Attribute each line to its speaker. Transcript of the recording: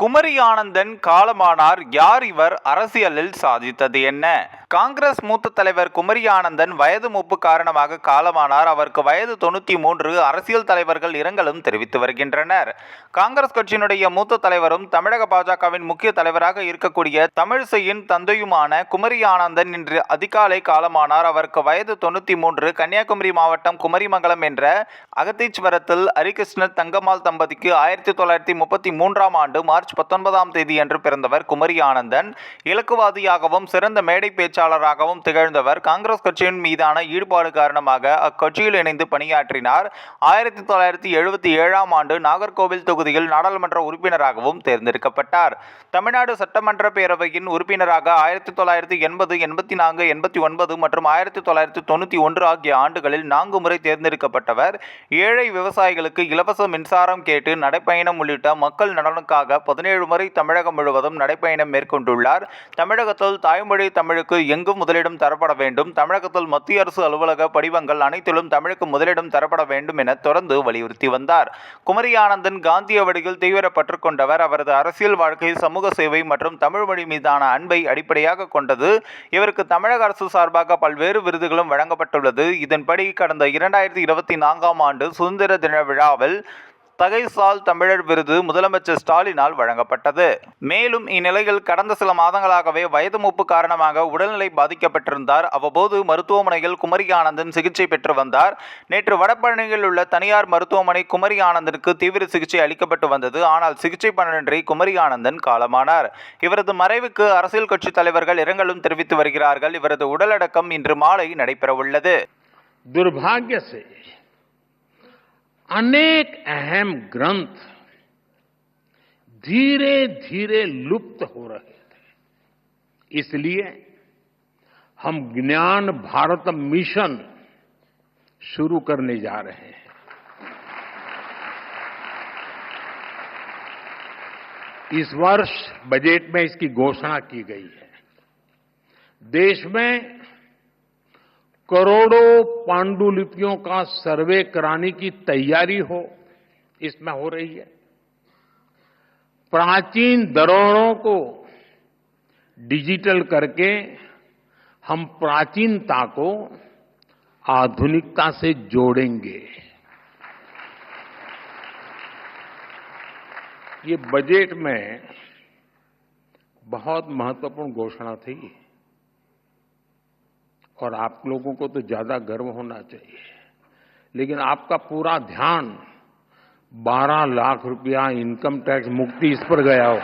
Speaker 1: குமரி ஆனந்தன் காலமானார். யார் இவர்? அரசியலில் சாதித்தது என்ன? காங்கிரஸ் மூத்த தலைவர் குமரி ஆனந்தன் வயது மூப்பு காரணமாக காலமானார். அவருக்கு வயது தொண்ணூற்றி மூன்று. அரசியல் தலைவர்கள் இரங்கலும் தெரிவித்து வருகின்றனர். காங்கிரஸ் கட்சியினுடைய மூத்த தலைவரும் தமிழக பாஜகவின் முக்கிய தலைவராக இருக்கக்கூடிய தமிழிசையின் தந்தையுமான குமரி ஆனந்தன் இன்று அதிகாலை காலமானார். அவருக்கு வயது தொண்ணூற்றி மூன்று. கன்னியாகுமரி மாவட்டம் குமரிமங்கலம் என்ற அகத்தீஸ்வரத்தில் ஹரிகிருஷ்ணர் தங்கம்மாள் தம்பதிக்கு ஆயிரத்தி தொள்ளாயிரத்தி முப்பத்தி மூன்றாம் ஆண்டு மார்ச் பத்தொன்பதாம் தேதி அன்று பிறந்தவர் குமரி ஆனந்தன் இலக்குவாதியாகவும் சிறந்த மேடை பேச்சாளராகவும் திகழ்ந்தவர். காங்கிரஸ் கட்சியின் மீதான ஈடுபாடு காரணமாக அக்கட்சியில் இணைந்து பணியாற்றினார். ஆயிரத்தி தொள்ளாயிரத்தி எழுபத்தி ஏழாம் ஆண்டு நாகர்கோவில் தொகுதியில் நாடாளுமன்ற உறுப்பினராகவும் தேர்ந்தெடுக்கப்பட்டார். தமிழ்நாடு சட்டமன்ற பேரவையின் உறுப்பினராக ஆயிரத்தி தொள்ளாயிரத்தி எண்பது எண்பத்தி நான்கு எண்பத்தி ஒன்பது மற்றும் ஆயிரத்தி தொள்ளாயிரத்தி தொண்ணூற்றி ஒன்று ஆகிய ஆண்டுகளில் நான்கு முறை தேர்ந்தெடுக்கப்பட்டவர். ஏழை விவசாயிகளுக்கு இலவச மின்சாரம் கேட்டு நடைப்பயணம் உள்ளிட்ட மக்கள் நலனுக்காக பதினேழு முறை தமிழகம் முழுவதும் நடைப்பயணம் மேற்கொண்டுள்ளார். தமிழகத்தில் தாய்மொழி தமிழுக்கு எங்கும் முதலிடம் தரப்பட வேண்டும். தமிழகத்தில் மத்திய அரசு அலுவலக படிவங்கள் அனைத்திலும் தமிழுக்கு முதலிடம் தரப்பட வேண்டும் என தொடர்ந்து வலியுறுத்தி வந்தார். குமரி ஆனந்தன் காந்திய வழியில் தீவிர பற்று கொண்டவர். அவரது அரசியல் வாழ்க்கை சமூக சேவை மற்றும் தமிழ் மொழி மீதான அன்பை அடிப்படையாக கொண்டது. இவருக்கு தமிழக அரசு சார்பாக பல்வேறு விருதுகளும் வழங்கப்பட்டுள்ளது. இதன்படி கடந்த இரண்டாயிரத்தி இருபத்தி நான்காம் ஆண்டு சுதந்திர தின விழாவில் தகைசால் தமிழர் விருது முதலமைச்சர் ஸ்டாலினால் வழங்கப்பட்டது. மேலும் இந்நிலையில் கடந்த சில மாதங்களாகவே வயது மூப்பு காரணமாக உடல்நிலை பாதிக்கப்பட்டிருந்தார். அவ்வப்போது மருத்துவமனையில் குமரி ஆனந்தன் சிகிச்சை பெற்று வந்தார். நேற்று வடபழனியில் உள்ள தனியார் மருத்துவமனை குமரி ஆனந்தனுக்கு தீவிர சிகிச்சை அளிக்கப்பட்டு வந்தது. ஆனால் சிகிச்சை பலனின்றி குமரி ஆனந்தன் காலமானார். இவரது மறைவுக்கு அரசியல் கட்சி தலைவர்கள் இரங்கலும் தெரிவித்து வருகிறார்கள். இவரது உடலடக்கம் இன்று மாலை நடைபெறவுள்ளது.
Speaker 2: துர்பாகிய अनेक अहम ग्रंथ धीरे धीरे लुप्त हो रहे थे। इसलिए हम ज्ञान भारत मिशन शुरू करने जा रहे हैं। इस वर्ष बजट में इसकी घोषणा की गई है। देश में करोड़ों पांडुलिपियों का सर्वे कराने की तैयारी हो, इसमें हो रही है। प्राचीन धरोहरों को डिजिटल करके हम प्राचीनता को आधुनिकता से जोड़ेंगे। ये बजट में बहुत महत्वपूर्ण घोषणा थी। और आप लोगों को तो ज़्यादा गर्व होना चाहिए। लेकिन आपका पूरा ध्यान 12 लाख रुपया इनकम टैक्स मुक्ति इस पर गया हो